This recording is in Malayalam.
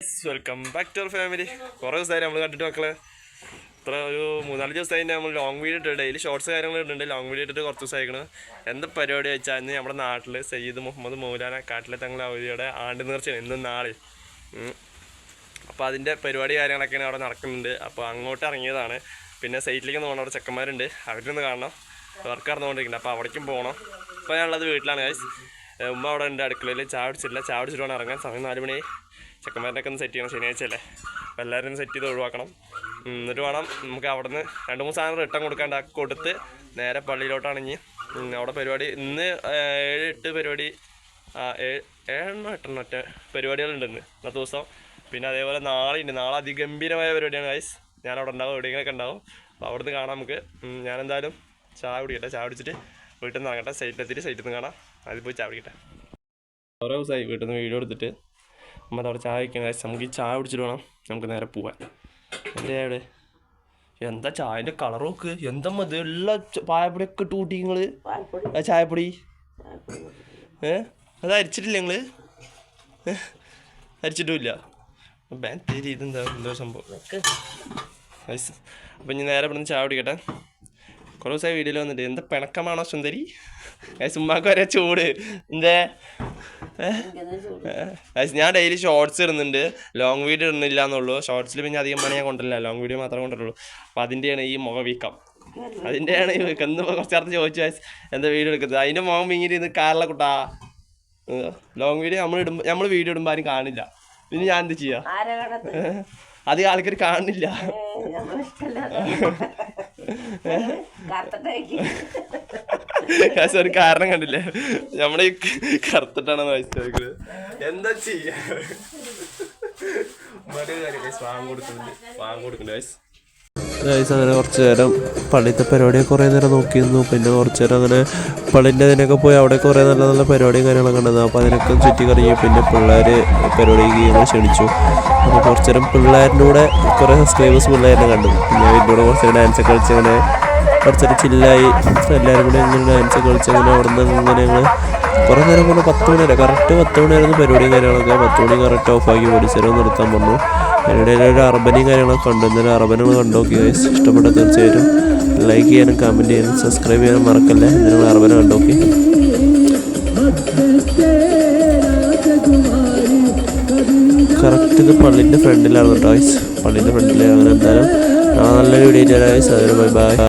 Welcome back to our family കുറേ ദിവസമായി നമ്മൾ കണ്ടിട്ട് മക്കളെ. ഇത്ര ഒരു മൂന്നാൽ ദിവസമായി നമ്മൾ ലോങ് വീഡിയോ ഇട്ട് ഡെയിലി ഷോർട്സ് കാര്യങ്ങൾ ഇട്ടിട്ടുണ്ട്. ലോങ് വീഡിയോ ഇട്ടിട്ട് കുറച്ച് ദിവസമായിരുന്നു എന്താ പരിപാടി വെച്ചാൽ ഇന്ന് നമ്മുടെ നാട്ടിൽ സയ്യിദ് മുഹമ്മദ് മൗലാന കാട്ടിലെ തങ്ങളെ അവധിയുടെ ആണ്ട് നേർച്ചയാണ് ഇന്നും നാളെ. അപ്പോൾ അതിന്റെ പരിപാടി കാര്യങ്ങളൊക്കെയാണ് അവിടെ നടക്കുന്നുണ്ട്. അപ്പോൾ അങ്ങോട്ട് ഇറങ്ങിയതാണ്. പിന്നെ സൈറ്റിലേക്ക് പോകണം. അവിടെ ചെക്കന്മാരുണ്ട്. അവരൊന്ന് കാണണം. വർക്ക് നടന്നുകൊണ്ടിരിക്കുന്നുണ്ട്. അപ്പോൾ അവിടേക്കും പോകണം. ഇപ്പോൾ ഞാനുള്ളത് വീട്ടിലാണ് ഗൈസ് ഉമ്മ അവിടെ ഉണ്ട് അടുക്കളയിൽ ചായ കുടിച്ചിട്ട് വേണം ഇറങ്ങാൻ. സമയം നാല് മണി. ചെക്കന്മാരനൊക്കെ ഒന്ന് സെറ്റ് ചെയ്യണം. ശനിയാഴ്ച അല്ലേ അപ്പോൾ എല്ലാവരും സെറ്റ് ചെയ്ത് ഒഴിവാക്കണം. എന്നിട്ട് വേണം നമുക്ക് അവിടെ നിന്ന് രണ്ട് മൂന്ന് സാധനം റിട്ടേൺ കൊടുക്കാണ്ട് ആ കൊടുത്ത് നേരെ പള്ളിയിലോട്ടാണെങ്കിൽ അവിടെ പരിപാടി. ഇന്ന് ഏഴ് എട്ട് പരിപാടി. ഏഴ് ഏഴെണ്ണോ എട്ടെണ്ണോ ഒറ്റ പരിപാടികളുണ്ട് ഇന്ന്. ഇന്നത്തെ ദിവസം. പിന്നെ അതേപോലെ നാളെ ഉണ്ട് നാളെ അതിഗംഭീരമായ പരിപാടിയാണ് ഗൈസ് ഞാൻ അവിടെ ഉണ്ടാവും. എവിടെയെങ്കിലൊക്കെ ഉണ്ടാവും. അപ്പോൾ അവിടുന്ന് കാണാം നമുക്ക്. ഞാനെന്തായാലും ചായ കുടിക്കട്ടെ. ചായ കുടിച്ചിട്ട് വീട്ടിൽ നിന്ന് ഇറങ്ങട്ടെ സൈറ്റിലെത്തിയിട്ട് സൈറ്റിൽ നിന്ന് കാണാം. അതിൽ പോയി ചായ പിടിക്കട്ടെ ഓരോ ദിവസമായി വീട്ടിൽ നിന്ന് വീഡിയോ എടുത്തിട്ട് നമ്മൾ അവിടെ ചായ വയ്ക്കാൻ ഗൈസ് നമുക്ക് ഈ ചായ കുടിച്ചിട്ട് വേണം നമുക്ക് നേരെ പോവാൻ. എന്റെ അവിടെ എന്താ ചായന്റെ കളർ നോക്ക്. എന്താ മതി എല്ലാ പായപ്പൊടിയൊക്കെ ഇട്ട് കൂട്ടി നിങ്ങൾ ആ ചായപ്പൊടി. ഏ? അത് അരിച്ചിട്ടില്ല നിങ്ങൾ അരിച്ചിട്ടുമില്ല. ബാൻ തീരെ ഇതെന്താ എന്തോ സംഭവം? നൈസ് അപ്പം ഇനി നേരെ ഇവിടുന്ന് ചായ കുടിക്കട്ടെ. കുറേ ദിവസമായി വീഡിയോയിൽ വന്നിട്ട്. എന്താ പിണക്കമാണോ സുന്ദരി? ഗൈസ് ഉമ്മാക്ക് വരെ ചൂട്. എന്തേ? ഞാൻ ഡെയിലി ഷോർട്സ് ഇടുന്നുണ്ട്. ലോങ് വീഡിയോ ഇടുന്നില്ല എന്നുള്ളൂ ഷോർട്സിൽ പിന്നെ അധികം പണി ഞാൻ കൊണ്ടില്ല ലോങ് വീഡിയോ മാത്രമേ കൊണ്ടുള്ളൂ അപ്പം അതിന്റെയാണ് ഈ മുഖവീക്കം അതിന്റെയാണ് ഈ വീക്കം. എന്ന് കുറച്ച് നേരത്തെ ചോദിച്ചു എന്താ വീഡിയോ എടുക്കുന്നത്? അതിന്റെ മുഖം ഇങ്ങനെ ഇത് കാറിലെ കുട്ടാ. ലോങ് വീഡിയോ നമ്മൾ ഇടുമ്പോൾ നമ്മൾ വീഡിയോ ഇടുമ്പോൾ ആരും കാണില്ല. പിന്നെ ഞാൻ എന്ത് ചെയ്യാം? അധികം ആൾക്കാർ കാണില്ല ഒരു കാരണം കണ്ടില്ലേ? നമ്മുടെ ഈ കറുത്തിട്ടാണെന്ന് വായിച്ചത് എന്താ ചെയ്യാ? മടി കാര്യം guys, കൊടുക്കുന്നുണ്ട്. വാങ്ങി കൊടുക്കുന്നുണ്ട് guys. അങ്ങനെ കുറച്ച് നേരം പള്ളിയിലത്തെ പരിപാടി കുറേ നേരം നോക്കിയിരുന്നു. പിന്നെ കുറച്ച് നേരം അങ്ങനെ പള്ളിന്റെ അതിനൊക്കെ പോയി അവിടെ കുറേ നല്ല നല്ല പരിപാടിയും കാര്യങ്ങളൊക്കെ ഉണ്ടായിരുന്നു അപ്പോൾ അതിനൊക്കെ ചുറ്റി കറങ്ങി പിന്നെ പിള്ളേർ പരിപാടിക്ക് ഞങ്ങൾ ക്ഷണിച്ചു. അപ്പോൾ കുറച്ച് നേരം പിള്ളേരുടെ കൂടെ കുറേ സബ്സ്ക്രൈബേഴ്സ് പിള്ളേരെ കണ്ടു. പിന്നെ അതിന്റെ കൂടെ കുറച്ച് നേരം ഡാൻസൊക്കെ കളിച്ച് അങ്ങനെ കുറച്ച് നേരം ചില്ലായി എല്ലാവരും കൂടെ ഇങ്ങനെ ഡാൻസൊക്കെ കളിച്ച് അങ്ങനെ അവിടെ നിന്ന് ഇങ്ങനെ ഞങ്ങൾ കുറേ നേരം കൊണ്ട് പത്ത് മണി വരെ കറക്റ്റ് പത്ത് മണിയായിരുന്നു പരിപാടിയും കാര്യങ്ങളൊക്കെ. പത്ത് മണി കറക്റ്റ് ഓഫാക്കി പോലീസുകാരെ നിർത്താൻ പറഞ്ഞു. അതിനിടയിൽ ഒരു അർബനും കാര്യങ്ങളൊക്കെ കണ്ടു. എന്നാലും അറബനുകൾ കണ്ടു നോക്കി ഇഷ്ടപ്പെട്ട തീർച്ചയായിട്ടും ലൈക്ക് ചെയ്യാനും കമന്റ് ചെയ്യാനും സബ്സ്ക്രൈബ് ചെയ്യാനും മറക്കല്ല? നിങ്ങൾ അറബനെ കണ്ടു നോക്കി. കറക്റ്റ് ഇത് പള്ളിന്റെ ഫ്രണ്ടിലാണ് കേട്ടോ ഗൈസ് പള്ളിന്റെ ഫ്രണ്ടിൽ അങ്ങനെ എന്തായാലും നല്ലൊരു വീഡിയോ ഗൈസ് അതൊരു ബൈ ബൈ